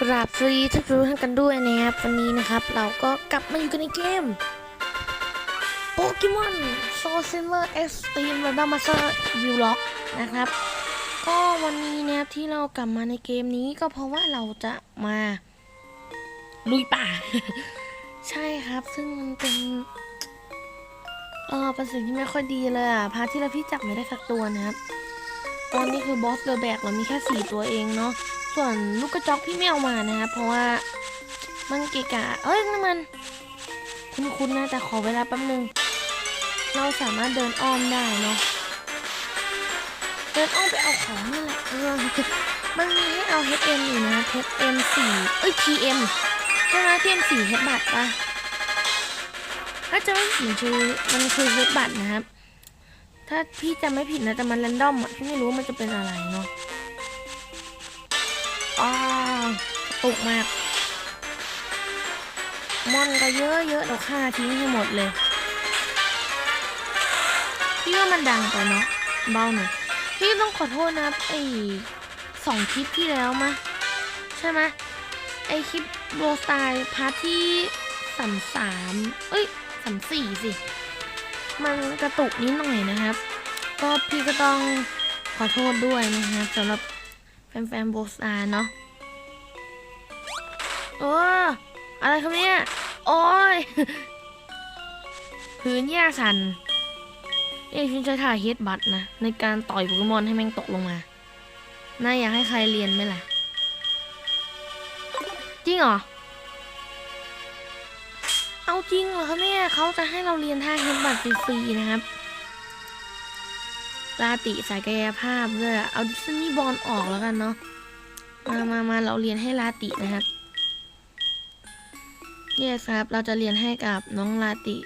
กราบสวัสดีทุกท่านกันด้วยนะครับวันนี้นะครับ เราก็กลับมาอยู่กันในเกมโปเกมอนโซเซนเ r อร์เอ็กซ์ตรีมแรนดอมมาสเตอร์วิวล็อกนะครับ ก็วันนี้นะครับที่เรากลับมาในเกมนี้ก็เพราะว่าเราจะมาลุยป่า ใช่ครับซึ่งมันเป็นเออเป็นสิ่งที่ไม่ค่อยดีเลยอะพาทที่เราพี่จับไม่ได้สักตัวนะครับ ตอนนี้คือบอสเดอร์แบกเรามีแค่สี่ตัวเองเนาะ ส่วนลูกกระจอกพี่ไม่เอามานะครับเพราะว่ามันเกะกะเอ้ยนั่นมัน คุ้นๆนะแต่ขอเวลาแป๊บนึง เราสามารถเดินอ้อมได้เนาะเดินอ้อมไปเอาของนี่แหละเออมันมีให้เอา HM อยู่นะ HM 4เอ้ย TM ใช่ไหม TM 4 H บัตปะถ้าจะไม่ผิดคือมันคือ H บัตนะครับ ถ้าพี่จำไม่ผิดนะแต่มันแรนดอมอะพี่ไม่รู้มันจะเป็นอะไรเนาะ อ้ตกมาก มอนก็เยอะเยอะเดี๋ยวฆ่าทิ้งให้หมดเลย พี่ว่ามันดังไปเนาะ เบาหน่อย พี่ต้องขอโทษนะครับไอ้สองคลิปที่แล้วมะ ใช่ไหมไอคลิปโบสไตล์พาร์ทที่สามสามเอ้ยสามสี่สิ มันกระตุกนิดหน่อยนะครับ ก็พี่ก็ต้องขอโทษด้วยนะครับสำหรับแฟนๆโบสตาร์เนาะ โอ้อะไรครับเนี่ย โอ้ยพื้นหญ้าสันเอ้ยฉันจะถ่ายเฮดบัตนะ ในการต่อยโปเกมอนให้แม่งตกลงมา น่าอยากให้ใครเรียนไหมล่ะ จริงเหรอ เอาจริงเหรอครับเนี่ยเขาจะให้เราเรียนท่าเฮดบัตฟรีๆนะครับลาติสายกายภาพด้วยอเอาดิสนีย์บอลออกแล้วกันเนาะ มามามาเราเรียนให้ลาตินะครับ yes ครับ เราจะเรียนให้กับน้องลาติ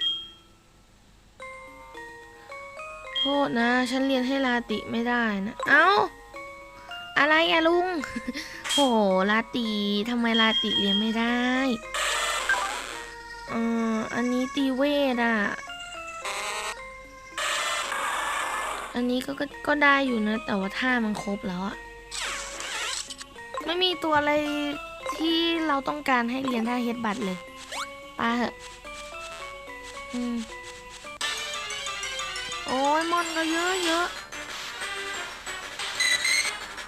โทษนะ ฉันเรียนให้ลาติไม่ได้นะ เอ้า อะไรอะลุง โหลาติทำไมลาติเรียนไม่ได้เอ่ออันนี้ตีเวทอะอันนี้ก็ก็ก็ได้อยู่นะ แต่ว่าท่ามันครบแล้วอะไม่มีตัวอะไรที่เราต้องการให้เรียนท่าเฮดบัตเลย ปาเหอะอืมโอ้ยมอนก็เยอะเยอะ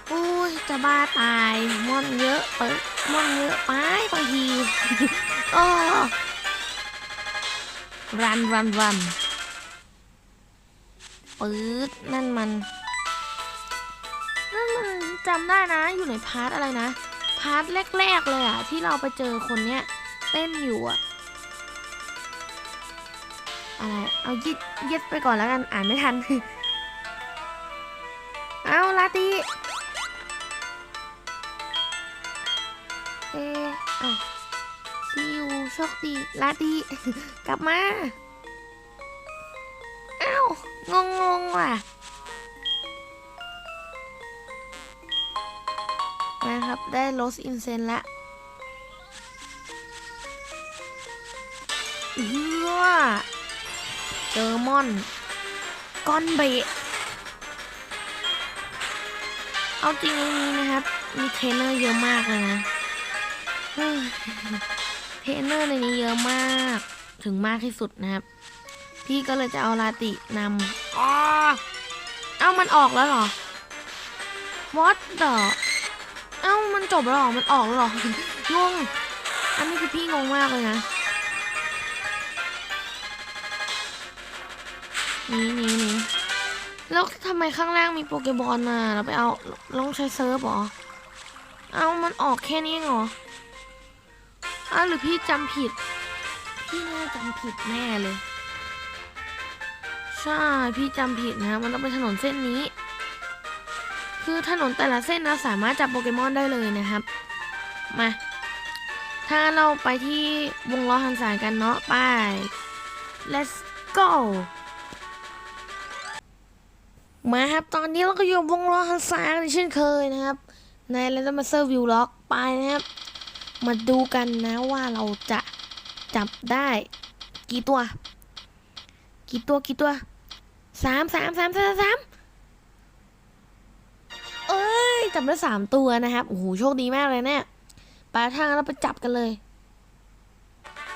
โอ้ยจะบ้าตายมอนเยอะไปมอนเยอะไปบางทีโอ้รันรันรันปื๊ดนั่นมันนั่นมันจำได้นะอยู่ในพาร์ทอะไรนะ พาร์ทแรก ๆ เลยอะที่เราไปเจอคนเนี้ย เต้นอยู่อะ อะไรเอายิดยดไปก่อนแล้วกันอ่านไม่ทัน เอาลาตีเออซิวโชคดีลาตีกลับมาอ้าวงงงว่ะนะครับได้โรสอินเซนละเฮือ เจอมอน ก้อนเบะเอาจริงนนี้นะครับ มีเทรนเนอร์เยอะมากเลยนะเฮ้ยเทรนเนอร์ในนี้เยอะมาก ถึงมากที่สุดนะครับ พี่ก็เลยจะเอาลาตินำอ๋อเอ้ามันออกแล้วหรอ What the เอ้ามันจบแล้วหรอ มันออกแล้วหรองง อันนี้คือพี่งงมากเลยนะ แล้วทำไมข้างล่างมีโปเกบอลมาเราไปเอาลองใช้เซิร์ฟหรอ เอามันออกแค่นี้เหรออ้าวหรือพี่จำผิด พี่น่าจำผิดแน่เลย ใช่ พี่จำผิดนะ มันต้องเป็นถนนเส้นนี้ คือถนนแต่ละเส้นนะสามารถจับโปเกมอนได้เลยนะครับ มา ถ้าเราไปที่วงล้อหันสายกันเนาะไป let's go มาครับ ตอนนี้เราก็อยู่วงล้อหันสากันเช่นเคยนะครับ ใน Random Master View Lock ไปนะครับ มาดูกันนะว่าเราจะจับได้ กี่ตัว กี่ตัวกี่ตัวสามสามสามสามสามเอ้ย จับได้สามตัวนะครับ โอ้โห โชคดีมากเลยเนี่ยไปทางเราไปจับกันเลย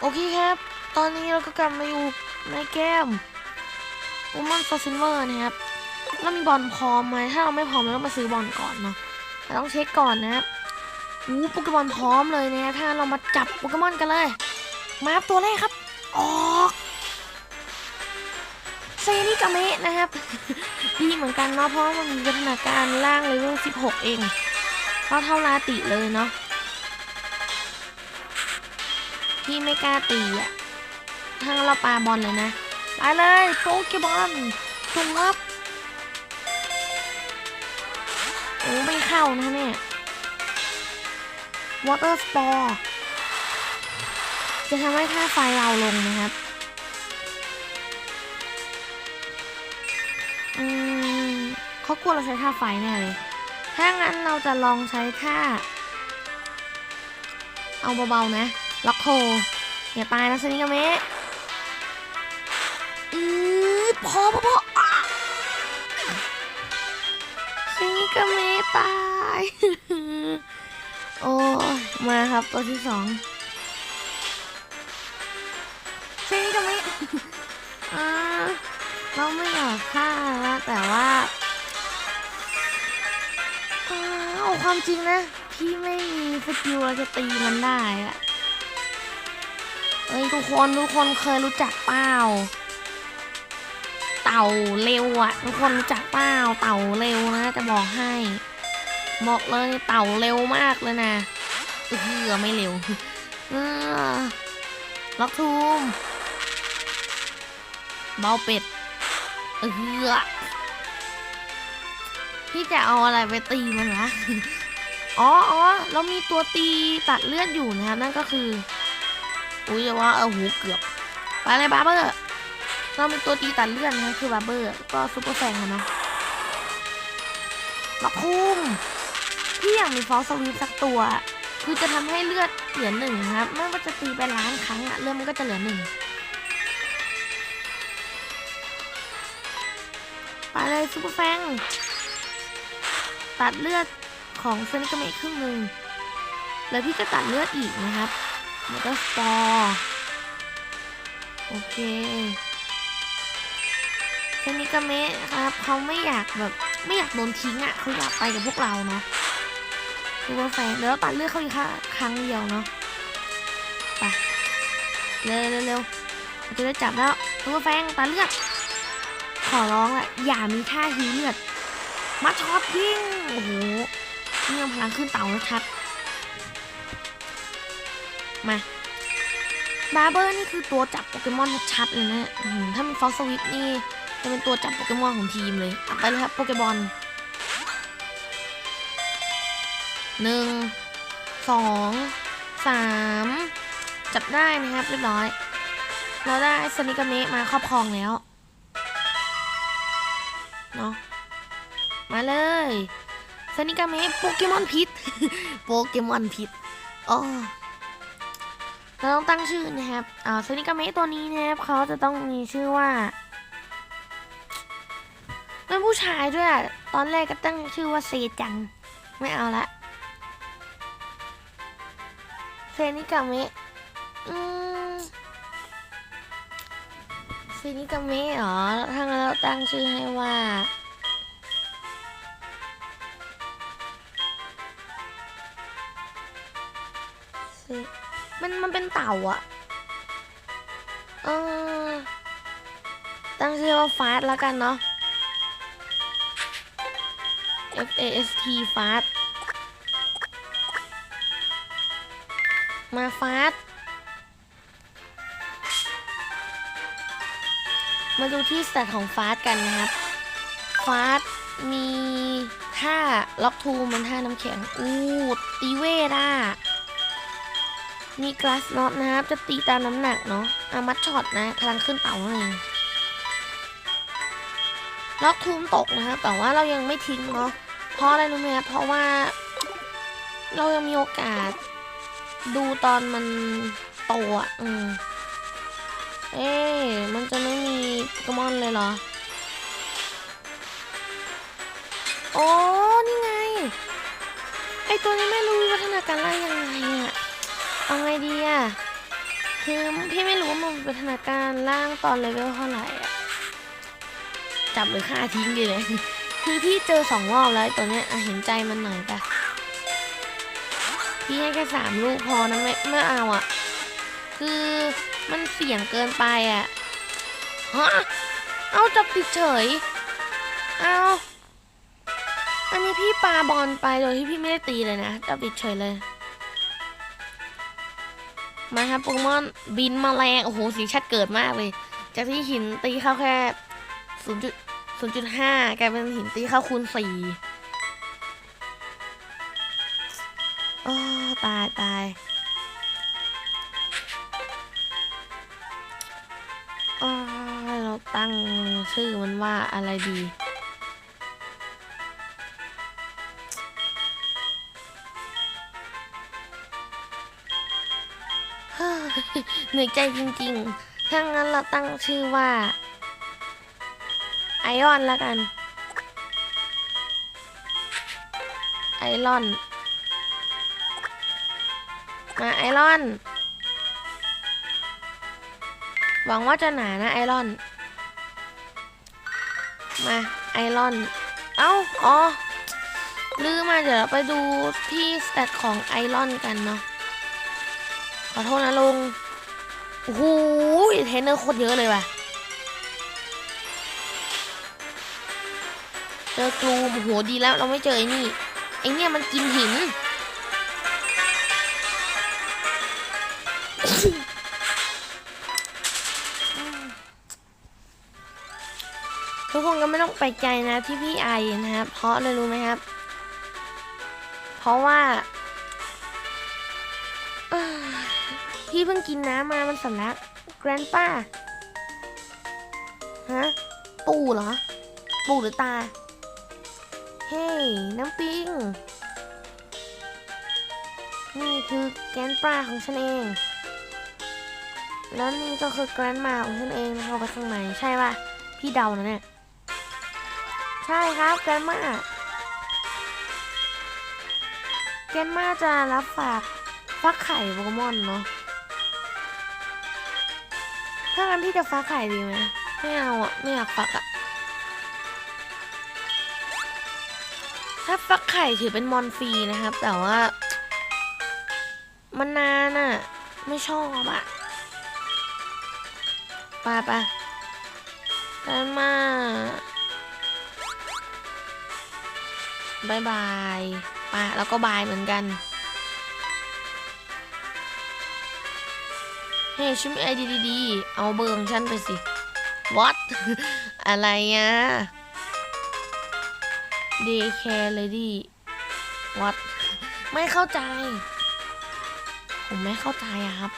โอเคครับ ตอนนี้เราก็กลับมาอยู่ในเกมอุมอนโซซินเวอร์นะครับ เรามีบอลพร้อมไหมถ้าเราไม่พร้อมเราต้องมาซื้อบอลก่อนเนาะต่ต้องเช็คก่อนนะครับอู้โปเกมอนพร้อมเลยนะถ้าเรามาจับโปเกมอนกันเลย มาตัวแรกครับ ออกเซนิกาเมะนะครับดีเหมือนกันเนาะเพราะมันมีพัฒนาการล่างเลเวล16 เองก็เท่าลาติเลยเนาะพี่ไม่กล้าตีอะถ้างั้นเราปาบอลเลยนะไปเลยโปเกมอนจุงวับ อ้ไม่เข้านะเนี่ยวอเตอร์สปอร์จะทำให้ค่าไฟเราลงนะครับ อืมเขากลัวเราใช้ท่าไฟแน่เลย ถ้างั้นเราจะลองใช้ท่า เอาเบาๆนะ ล็อกโค อย่าตายนะซนิกาเมะอือพอพอพออะซนิกาเมะาย โอ้ยมาครับตัวที่สองซนิกาเมะอ่าเราไม่อยากฆ่านะแต่ว่าอ่าเอาความจริงนะ พี่ไม่มีสกิลเราจะตีมันได้อะเอ้ยทุกคนทุกคนเคยรู้จักเปล่าเต่าเร็วอะทุกคนรู้จักเปล่าเต่าเร็วนะจะบอกให้ บอกเลยเต่าเร็วมากเลยนะเออไม่เร็วเออล็อกทูมเบาเป็ดเออพี่จะเอาอะไรไปตีมันวะอ๋ออ๋อเรามีตัวตีตัดเลือดอยู่นะครับ นั่นก็คือ อุ้ยจะว่าเออหูเกือบ ไปเลยบาร์เบอร์ เรามีตัวตีตัดเลือดนะคือบาร์เบอร์ ก็ซุปเปอร์แฟงอะเนาะลับพุ่ม พี่อยากมีฟอสสวีปสักตัว คือจะทำให้เลือดเหลือหนึ่งครับ ไม่ว่าจะตีไปล้านครั้งอะเลือดมันก็จะเหลือหนึ่งไปเลยซุปเปอร์แฟง ตัดเลือดของเซนิกาเมะครึ่งหนึ่งแล้วพี่จะตัดเลือดอีกนะครับแล้วก็สปอร์โอเคเซนิกาเมะครับเขาไม่อยากแบบไม่อยากโดนทิ้งอะเขาอยากไปกับพวกเราเนาะ ซุปเปอร์แฟงเดี๋ยวเราตัดเลือดเข้าอีกค่ะครั้งเดียวเนาะไปเร็วเร็วเร็วเราจะได้จับแล้วซุปเปอร์แฟงตัดเลือดขอร้องแหละอย่ามีท่าหิวเลือดมาช็อตยิงโอ้โหนี่ยังพลังขึ้นเต่าแล้วชัดมาบาร์เบอร์นี่คือตัวจับโปเกมอนชัดเลยนะถ้ามีฟอสสวิตนี่จะเป็นตัวจับโปเกมอนของทีมเลยไปเลยครับโปเกมอน หนึ่งสองสามจับได้นะครับเรียบร้อย เราได้สนิกาเมะมาครอบครองแล้วเนาะมาเลยซนิกาเมะโปเกมอนพิษโปเกมอนพิษอ๋อเราต้องตั้งชื่อนะครับอ่าซนิกาเมะตัวนี้นะครับเขาจะต้องมีชื่อว่าเป็นผู้ชายด้วยอะตอนแรกก็ตั้งชื่อว่าเซจัง ไม่เอาละ นิกาเมะอืมเซนิกาเมะเหรอถ้างั้นเราตั้งชื่อให้ว่าสิมันมันเป็นเต่าอะเออตั้งชื่อว่าฟาสแล้วกันเนาะ F A S T ฟาส มาฟาสมาดูที่สแตทของฟาสกันนะครับ ฟาสมีท่าล็อกทูมันท่าน้ำแข็ง อู้ตีเวทอะมีกลาสน็อตนะครับ จะตีตามน้ำหนักเนาะอามัดช็อตนะพลังขึ้นเต่านั่นเองล็อกทูมตกนะครับ แต่ว่าเรายังไม่ทิ้งเนาะเพราะอะไรรู้ไหมครับเพราะว่า เรายังมีโอกาส ดูตอนมันโตอะอืมเอ๊มันจะไม่มีโปเกมอนเลยเหรอ โอ้นี่ไง ไอตัวนี้ไม่รู้วิวัฒนาการไล่ยังไงอะดีอะคือพี่ไม่รู้ว่ามันเป็นธนาการล่างตอนเลเวลเท่าไหร่อะจับหรือฆ่าทิ้งดีเลย คือพี่เจอสองรอบแล้วไอตัวเนี้ยเห็นใจมันหน่อยปะ พี่ให้แค่สามลูกพอนะไม่ไม่เอาอะ่ะ คือมันเสี่ยงเกินไปอะ่ะฮะเอาจับผิดเฉย เอาอันนี้พี่ปาบอลไปโดยที่พี่ไม่ได้ตีเลยนะจับผิดเฉยเลย มาครับโปเกมอนบินมาแรงโอ้โหสีชัดเกิดมากเลย จากที่หินตีเข้าแค่ 0.0.5กลายเป็นหินตีเข้าคูณ4 ตายตายเราตั้งชื่อมันว่าอะไรดีเหนื่อยใจจริงๆ ถ้างั้นเราตั้งชื่อว่า ไอรอนแล้วกัน ไอรอน มาไอรอน หวังว่าจะหนานะไอรอน มาไอรอน เอ้า อ๋อ ลืมมาเดี๋ยวเราไปดูที่สเตตของไอรอนกันเนาะ ขอโทษนะลุงโอ้โหเทรนเนอร์โคตรเยอะเลยว่ะ เจอกลูมโอ้โหดีแล้วเราไม่เจอไอ้นี่ ไอ้เนี่ยมันกินหิน คนก็ไปใจนะที่พี่ไอนะครับ เพราะอะไรรู้ไหมครับ เพราะว่าพี่เพิ่งกินน้ำมามันสำลักแกรนป้าฮะปู่เหรอ ปู่หรือตา เฮ้ยน้ำปิง นี่คือแกรนป้าของฉันเอง แล้วนี่ก็คือแกรนมาของฉันเองนะเข้าไปข้างในใช่ป่ะ พี่เดานะเนี่ย ใช่ครับแกนมาแกนมาจะรับฝากฟักไข่โปเกมอนเนาะถ้างั้นพี่จะฟักไข่ดีไหมไม่เอาอะไม่อยากฟักอะถ้าฟักไข่ถือเป็นมอนฟรีนะครับ แต่ว่า มันนานอะไม่ชอบอะไปไปกันมา บายบายไปแล้วก็บายเหมือนกันเฮ้ยฉันมีไอเดียดีๆ เอาเบอร์ของฉันไปสิ what อะไรอะ daycare lady what ไม่เข้าใจ ผมไม่เข้าใจอะครับ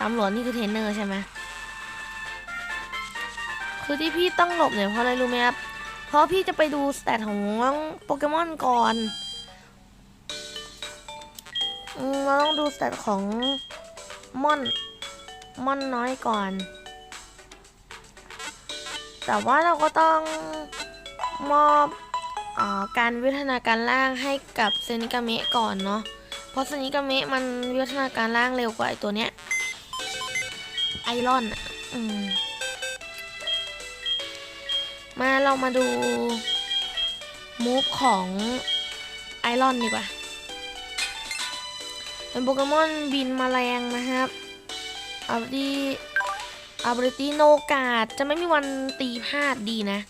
ตำรวจนี่คือเทรนเนอร์ใช่ไหมคือที่พี่ต้องหลบเนี่ยเพราะอะไรรู้ไหมครับ เพราะพี่จะไปดูสแตทของโปเกมอนก่อนเราต้องดูสแตทของม่อนม่อนน้อยก่อน แต่ว่าเราก็ต้องมอบออการวิวัฒนาการล่างให้กับเซนิกาเมะก่อนเนาะ เพราะเซนิกาเมะมันวิวัฒนาการล่างเร็วกว่าไอตัวเนี้ยไอรอนอะอืม มาเรามาดูมูฟของไอรอนดีกว่า เป็นโปเกมอนบินมาแรงนะครับอับดีอับริตีโนกาดจะไม่มีวันตีพลาดดีนะ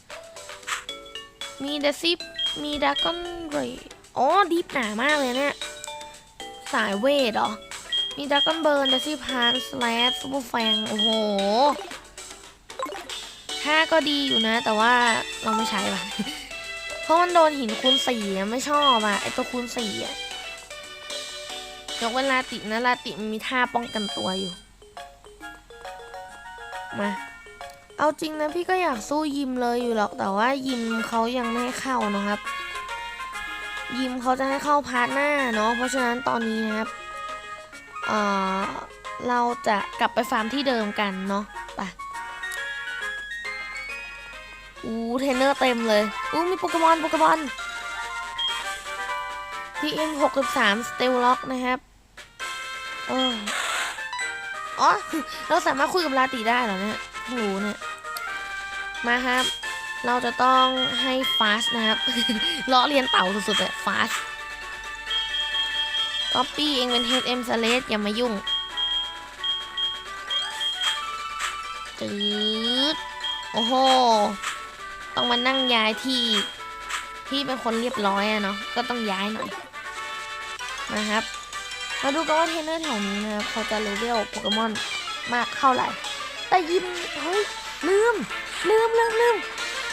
มีเดซิปมีดากอนเรย์อ๋อดีฟหนามากเลยเนี่ยสายเวทเหรอ มีดากอนเบิร์นเดซิปฮาร์สแลสซูเปอร์แฟงโอ้โห ถ้าก็ดีอยู่นะ แต่ว่าเราไม่ใช้ป่ะ เพราะมันโดนหินคูณสี่ไม่ชอบอะไอตัวคูณสี่อะยกเว้นลาตินะลาติมันมีท่าป้องกันตัวอยู่ มา เอาจริงนะพี่ก็อยากสู้ยิมเลยอยู่หรอกแต่ว่ายิมเขายังไม่ให้เข้านะครับ ยิมเขาจะให้เข้าพาร์ทหน้าเนาะเพราะฉะนั้นตอนนี้นะครับ เอ่อเราจะกลับไปฟาร์มที่เดิมกันเนาะ อู้เทรนเนอร์เต็มเลย อู้มีโปเกมอนโปเกมอน PM 63 Steel Lock นะครับเอออ๋อ เราสามารถคุยกับลาติได้เหรอเนี่ยเพิ่งรู้เนี่ย มาครับ เราจะต้องให้ฟาสนะครับล้อเลียนเต่าสุดๆเลยฟาสก๊อปปี้เองเป็น HM s l a t อย่ามายุ่งจืดโอ้โห ต้องมานั่งย้ายที่พี่เป็นคนเรียบร้อยอะเนาะก็ต้องย้ายหน่อยนะครับ มาดูกันว่าเทรนเนอร์แถวนี้นะเขาจะเลเวลโปเกมอนมากเท่าไหร่ แต่ยิมเฮ้ยลืมลืมลืมลืม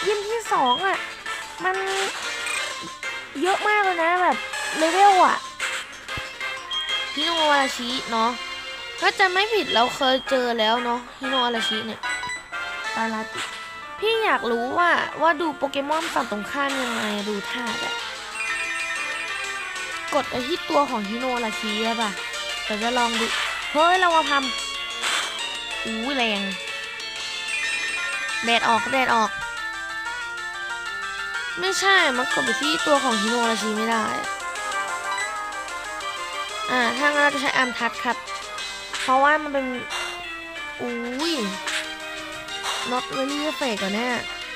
ยิมที่สองอะมันเยอะมากเลยนะแบบเลเวลอะฮิโนวาราชิเนาะถ้าจะไม่ผิดเราเคยเจอแล้วเนาะฮิโนวาราชิเนี่ยตาลาติ พี่อยากรู้ว่าว่าดูโปเกมอนฝั่งตรงข้ามยังไงดูท่าแบบกดไปที่ตัวของฮิโนวาราชิใช่ะเดี๋ยวจะลองดู เฮ้ย เรามาทำอู้แรงแดดออกแดดออก ไม่ใช่มันกดไปที่ตัวของฮิโนราชิไม่ได้อะอ่าถ้างั้นเราจะใช้อาร์มทัชครับ เพราะว่ามันเป็น อุ้ย not really effect ก่อนเนี่ย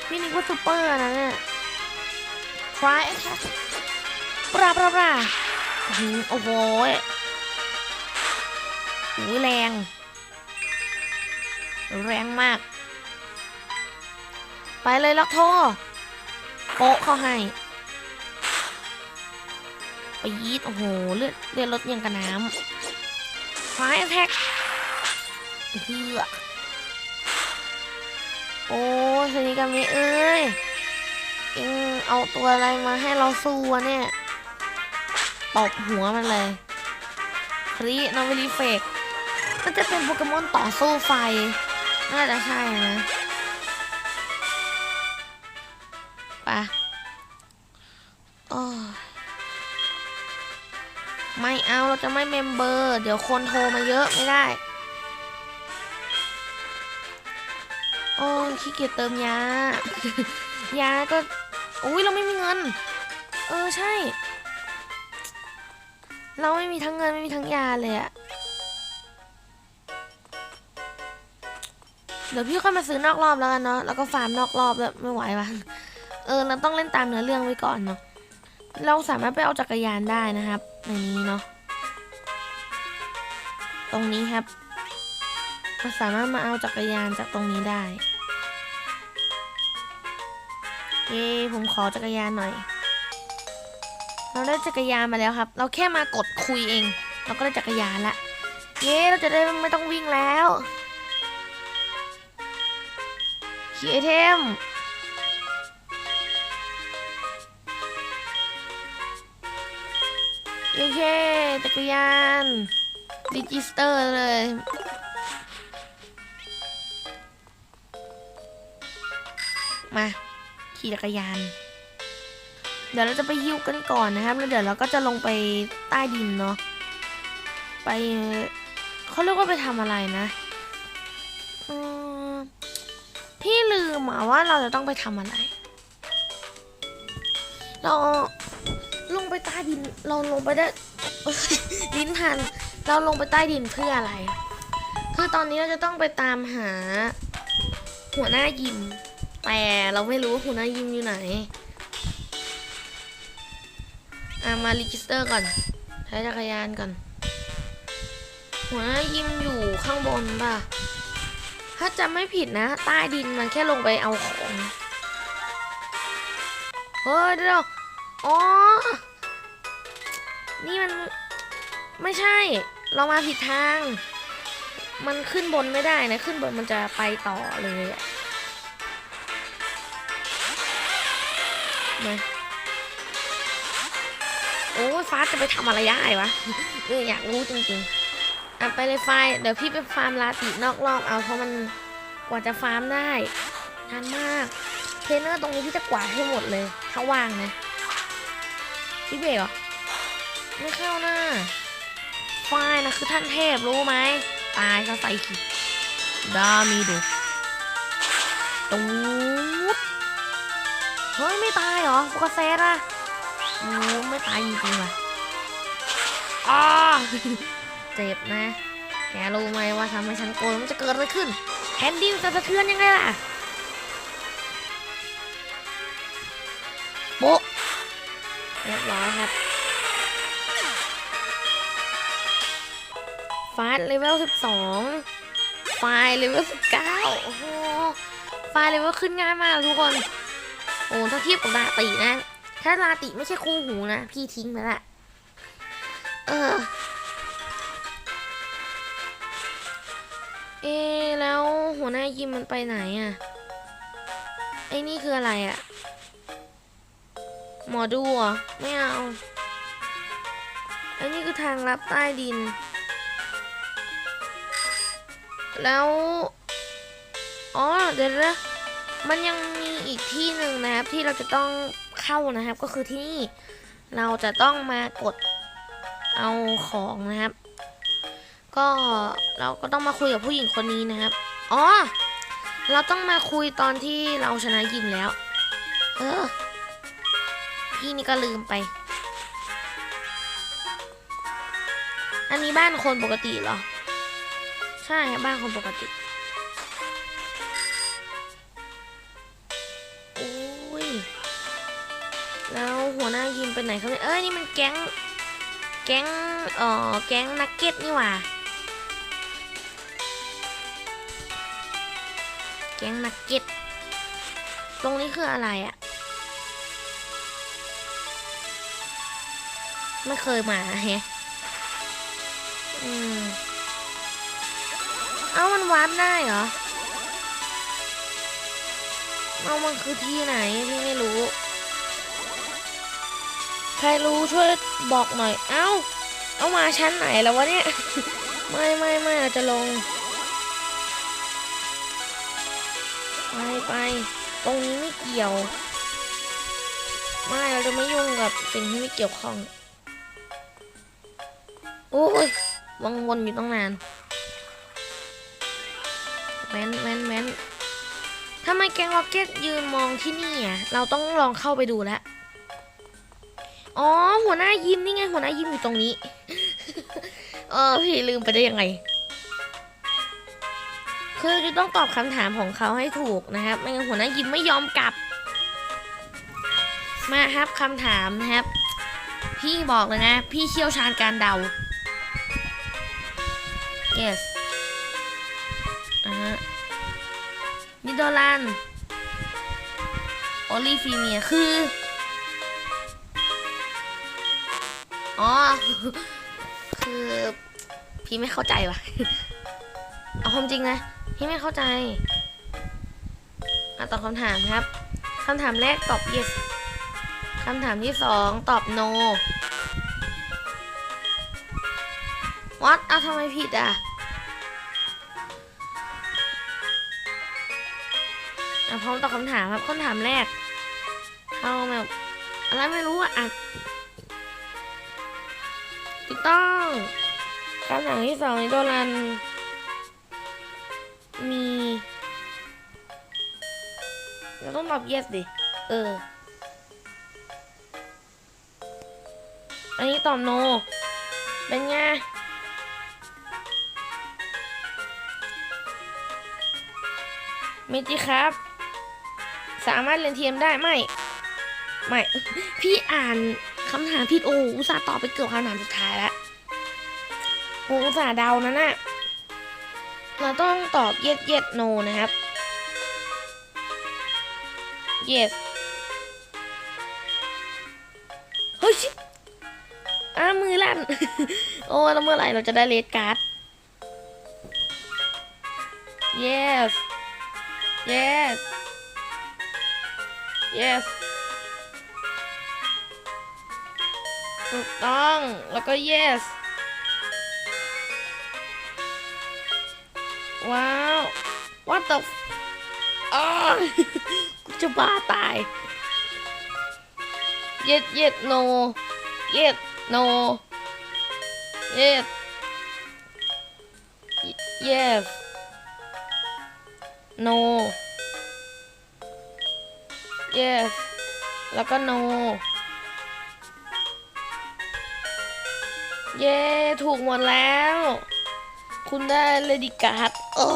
พี่นึกว่าซูเปอร์นะเนี่ย try attack ปราปราปราอื้อหือโอ้โหยอุ้ยแรง แรงมาก ไปเลยล็อกโทโปะเข้าให้ไปยีดโอ้โห เลือดเลือดลดยังกับน้ำฟ้าแท็กเฮือ โอ้สนิกามิเอ้ยเอ็งเอาตัวอะไรมาให้เราสู้วเนี่ยตบหัวมันเลยครีนอวิลิเฟกมันจะเป็นโปเกมอนต่อสู้ไฟ น่าจะใช่นะไปะโอ้ไม่เอาเราจะไม่เมมเบอร์ เดี๋ยวคนโทรมาเยอะไม่ได้ โอ้ขี้เกียจเติมยายาก็อุ้ยเราไม่มีเงิน เออใช่ เราไม่มีทั้งเงินไม่มีทั้งยาเลยอะเดี๋ยวพี่ค่อยมาซื้อนอกรอบแล้วกันเนาะแล้วก็ฟาร์มนอกรอบแบบไม่ไหววะเออเราต้องเล่นตามเนื้อเรื่องไว้ก่อนเนาะเราสามารถไปเอาจักรยานได้นะครับในนี้เนาะตรงนี้ครับเราสามารถมาเอาจักรยานจากตรงนี้ได้ เย้ผมขอจักรยานหน่อย เราได้จักรยานมาแล้วครับ เราแค่มากดคุยเอง เราก็ได้จักรยานละเย้เราจะได้ไม่ต้องวิ่งแล้วขีไอเทมโอเคจักรยานดิจิสเตอร์เลยมา ขี่จักรยาน เดี๋ยวเราจะไปฮิ้วกันก่อนนะครับ แล้วเดี๋ยวเราก็จะลงไปใต้ดินเนาะ ไปเขาเรียกว่าไปทำอะไรนะอพี่ลืมอะว่าเราจะต้องไปทำอะไร เราลงไปใต้ดิน เราลงไปได้ดินพัน เราลงไปใต้ดินเพื่ออะไร คือตอนนี้เราจะต้องไปตามหา หัวหน้ายิม แต่เราไม่รู้ว่าหัวน้ายิมอยู่ไหนอะมารีจิสเตอร์ก่อน ใช้จักรยานก่อน หัวหน้ายิมอยู่ข้างบนป่ะ ถ้าจำไม่ผิดนะ ใต้ดินมันแค่ลงไปเอาของ เฮ้ยเดี๋ยวอ๋อ นี่มันไม่ใช่ เรามาผิดทาง มันขึ้นบนไม่ได้นะ ขึ้นบนมันจะไปต่อเลยอะ มาโอ้ยฟ้าจะไปทำอะไรได้วะเอออยากรู้จริงๆอะไปเลยไฟเดี๋ยวพี่ไปฟาร์มลาตินอกรอบเอาเพราะมันกว่าจะฟาร์มได้นานมากเทรนเนอร์ตรงนี้พี่จะกวาดให้หมดเลยถ้าว่างนะพี่เบรกเหรอไม่เข้าหน้าฝ้ายนะคือท่านเทพรู้ไหมตายก็ใส่ขีดดามีดูตูด เฮ้ยไม่ตายเหรอโฟกัสเซตอะโอ้ไม่ตายจริงๆว่ะอ้าเจ็บนะ แกรู้ไหมว่าทำให้ฉันโกรธมันจะเกิดอะไรขึ้นแผ่นดินจะสะเทือนยังไงล่ะโป๊ะเรียบร้อยครับฟาสเลเวล12ไฟเลเวล19โอ้โหไฟเลเวลขึ้นง่ายมากทุกคน โอ้ถ้าเทียบกับลาตินะ ถ้าลาติไม่ใช่คู่หูนะ พี่ทิ้งไปละเออ เอะแล้วหัวหน้ายิมมันไปไหนอะไอ้นี่คืออะไรอะหมอดูเหรอไม่เอาไอ้นี่คือทางลับใต้ดิน แล้ว อ๋อ เดี๋ยวนะ มันยังมีอีกที่หนึ่งนะครับที่เราจะต้องเข้านะครับ ก็คือที่นี่เราจะต้องมากดเอาของนะครับ ก็เราก็ต้องมาคุยกับผู้หญิงคนนี้นะครับอ๋อเราต้องมาคุยตอนที่เราชนะยิมแล้ว เออ พี่นี่ก็ลืมไป อันนี้บ้านคนปกติเหรอ ใช่บ้านคนปกติ หัวหน้ายิมไปไหนครับเลยเอ้ยนี่มันแก๊ง แก๊งเอ่อแก๊งนักเก็ตนี่หว่า แก๊งนักเก็ต ตรงนี้คืออะไรอะไม่เคยมาแฮะอืม เอ้ามันวาร์ปได้เหรอ เอามันคือที่ไหนพี่ไม่รู้ ใครรู้ช่วยบอกหน่อย เอ้า เอามาชั้นไหนแล้ววะเนี่ย ไม่ไม่ไม่เราจะลง ไปไป ตรงนี้ไม่เกี่ยว ไม่เราจะไม่ยุ่งกับสิ่งที่ไม่เกี่ยวข้อง โอ้ยวังวนอยู่ตั้งนานแว้นแว้นแว้นทำไมแกงล็อกเก็ตยืนมองที่นี่อะ เราต้องลองเข้าไปดูแล้ว อ๋อ หัวหน้ายิมนี่ไง หัวหน้ายิมอยู่ตรงนี้ เออพี่ลืมไปได้ยังไง คือจะต้องตอบคำถามของเขาให้ถูกนะครับ ไม่งั้นหัวหน้ายิมไม่ยอมกลับ มาครับคำถามนะครับ พี่บอกเลยนะ พี่เชี่ยวชาญการเดา yes อ่าฮะนิโดลันโอลิฟีเมียคือ อ๋อ คือพี่ไม่เข้าใจว่ะ เอาความจริงนะ พี่ไม่เข้าใจอะตอบคำถามครับคำถามแรกตอบ yes คำถามที่สองตอบ no what อะทำไมผิดอะอะพร้อมตอบคำถามครับคำถามแรกเอาแบบอะไรไม่รู้อะ ต้องคำถามที่สองนี่โดรัน มี เราต้องตอบ yes ดิ เออ อันนี้ตอบ no เป็นไงเมจิครับ สามารถเรียนเทียมได้ไม่ไม่ พี่อ่าน คำถามผิดโอ้อุตส่าห์ตอบไปเกือบคำถามสุดท้ายแล้วโอ้อุตส่าห์เดานะน่ะเราต้องตอบ yes yes no นะครับ yes เฮ้ยชิอ้ามือลั่น โอ้แล้วเมื่อไหร่เราจะได้เลดการ์ด yes yes yes ถูกต้อง แล้วก็ yes ว้าว what the f- อ้าวกูจะบ้าตาย yes yes no yes no yes yes no yes แล้วก็ no เย้ถูกหมดแล้ว คุณได้เลดิการ์ดโอ้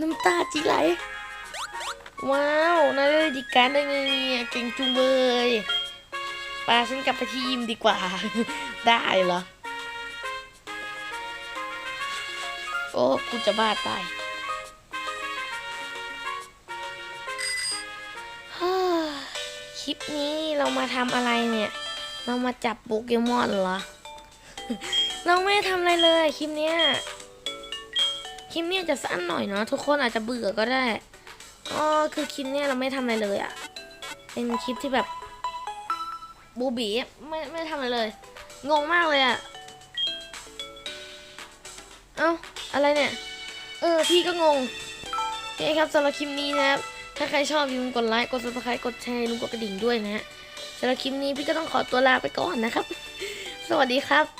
น้ำตาจีไหล ว้าวนายได้เลดิการ์ดได้ไงเนี่ยเก่งจุงเบยปาฉันกลับไปที่ยิมดีกว่า ได้เหรอ โอ้กูจะบ้าตายคลิปนี้เรามาทำอะไรเนี่ย เรามาจับโปเกมอนเหรอ เราไม่ทำอะไรเลยคลิปเนี้ยคลิปเนี้ยจะสั้นหน่อยเนาะทุกคนอาจจะเบื่อก็ได้อ๋อคือคลิปเนี้ยเราไม่ทำอะไรเลยอะ่ะเป็นคลิปที่แบบบูบีไม่ไม่ทำอะไรเลย งงมากเลยอะ่ะเอ้าอะไรเนี่ย เออพี่ก็งงโอเคครับสำหรับคลิปนี้นะครับถ้าใครชอบอย่าลืมกดไลค์กด subscribe กดแชร์ลืมกดกระดิ่งด้วยนะฮะสำหรับคลิปนี้พี่ก็ต้องขอตัวลาไปก่อนนะครับ สวัสดีครับ